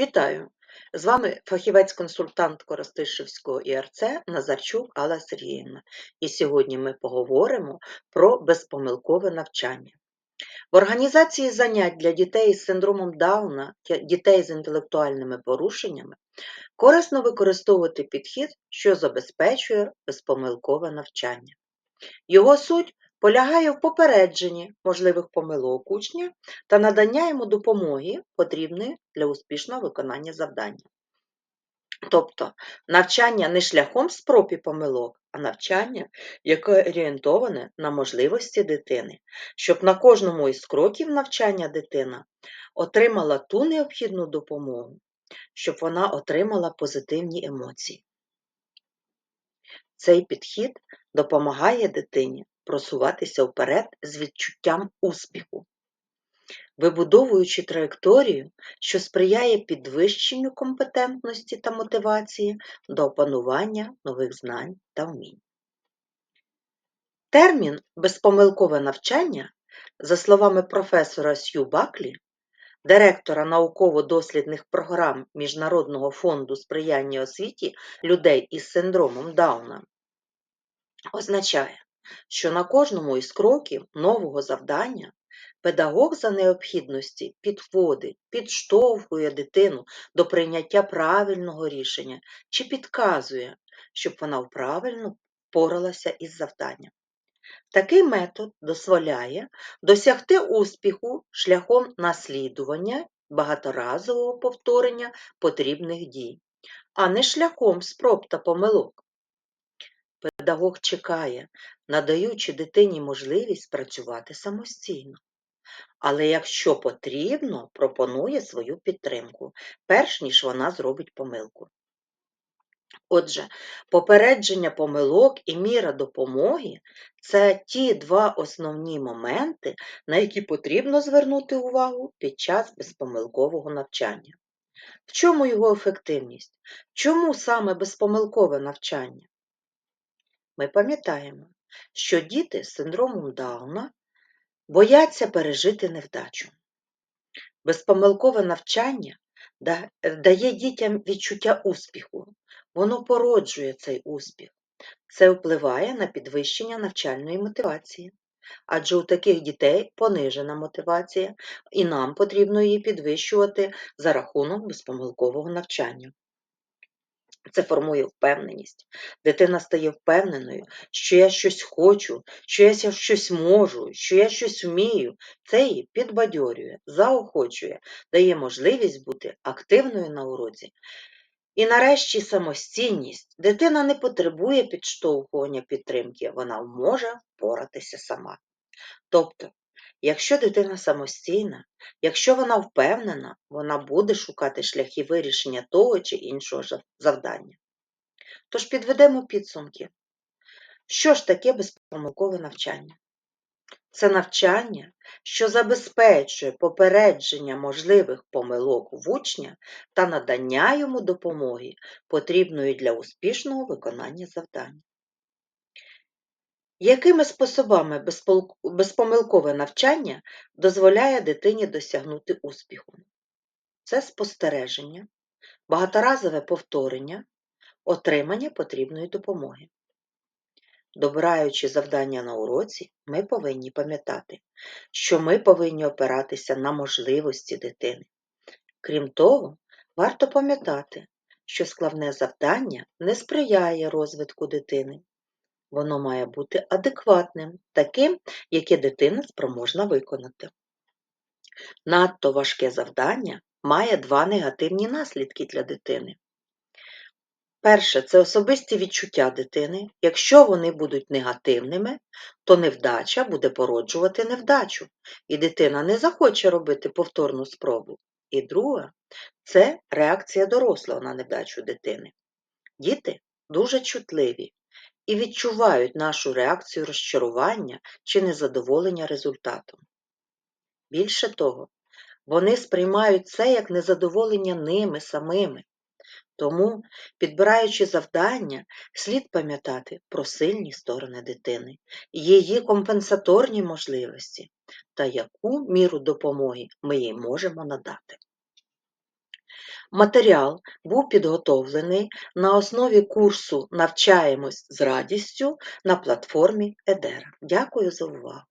Вітаю! З вами фахівець-консультант Коростишівського ІРЦ Назарчук Алла Сергіївна. І сьогодні ми поговоримо про безпомилкове навчання. В організації занять для дітей з синдромом Дауна, дітей з інтелектуальними порушеннями корисно використовувати підхід, що забезпечує безпомилкове навчання. Його суть полягає в попередженні можливих помилок учня та надання йому допомоги, потрібної для успішного виконання завдання. Тобто навчання не шляхом спроб і помилок, а навчання, яке орієнтоване на можливості дитини, щоб на кожному із кроків навчання дитина отримала ту необхідну допомогу, щоб вона отримала позитивні емоції. Цей підхід допомагає дитині просуватися вперед з відчуттям успіху, вибудовуючи траєкторію, що сприяє підвищенню компетентності та мотивації до опанування нових знань та вмінь. Термін безпомилкове навчання, за словами професора Сью Баклі, директора науково-дослідних програм Міжнародного фонду сприяння освіті людей із синдромом Дауна, означає що на кожному із кроків нового завдання педагог за необхідності підводить, підштовхує дитину до прийняття правильного рішення чи підказує, щоб вона правильно поралася із завданням. Такий метод дозволяє досягти успіху шляхом наслідування багаторазового повторення потрібних дій, а не шляхом спроб та помилок. Педагог чекає, надаючи дитині можливість працювати самостійно. Але якщо потрібно, пропонує свою підтримку, перш ніж вона зробить помилку. Отже, попередження помилок і міра допомоги це ті два основні моменти, на які потрібно звернути увагу під час безпомилкового навчання. В чому його ефективність? Чому саме безпомилкове навчання? Ми пам'ятаємо, що діти з синдромом Дауна бояться пережити невдачу. Безпомилкове навчання дає дітям відчуття успіху, воно породжує цей успіх. Це впливає на підвищення навчальної мотивації. Адже у таких дітей понижена мотивація, і нам потрібно її підвищувати за рахунок безпомилкового навчання. Це формує впевненість. Дитина стає впевненою, що я щось хочу, що я щось можу, що я щось вмію. Це її підбадьорює, заохочує, дає можливість бути активною на уроці. І нарешті самостійність. Дитина не потребує підштовхування підтримки, вона може впоратися сама. Тобто Якщо дитина самостійна, якщо вона впевнена, вона буде шукати шляхи вирішення того чи іншого завдання. Тож підведемо підсумки. Що ж таке безпомилкове навчання? Це навчання, що забезпечує попередження можливих помилок в учня та надання йому допомоги, потрібної для успішного виконання завдання. Якими способами безпомилкове навчання дозволяє дитині досягнути успіху? Це спостереження, багаторазове повторення, отримання потрібної допомоги. Добираючи завдання на уроці, ми повинні пам'ятати, що ми повинні опиратися на можливості дитини. Крім того, варто пам'ятати, що складне завдання не сприяє розвитку дитини. Воно має бути адекватним, таким, яке дитина спроможна виконати. Надто важке завдання має два негативні наслідки для дитини. Перше, це особисті відчуття дитини. Якщо вони будуть негативними, то невдача буде породжувати невдачу, і дитина не захоче робити повторну спробу. І друге, це реакція дорослого на невдачу дитини. Діти дуже чутливі і відчувають нашу реакцію розчарування чи незадоволення результатом. Більше того, вони сприймають це як незадоволення ними самими. Тому, підбираючи завдання, слід пам'ятати про сильні сторони дитини, її компенсаторні можливості та яку міру допомоги ми їй можемо надати. Матеріал був підготовлений на основі курсу Навчаємось з радістю на платформі Едера. Дякую за увагу!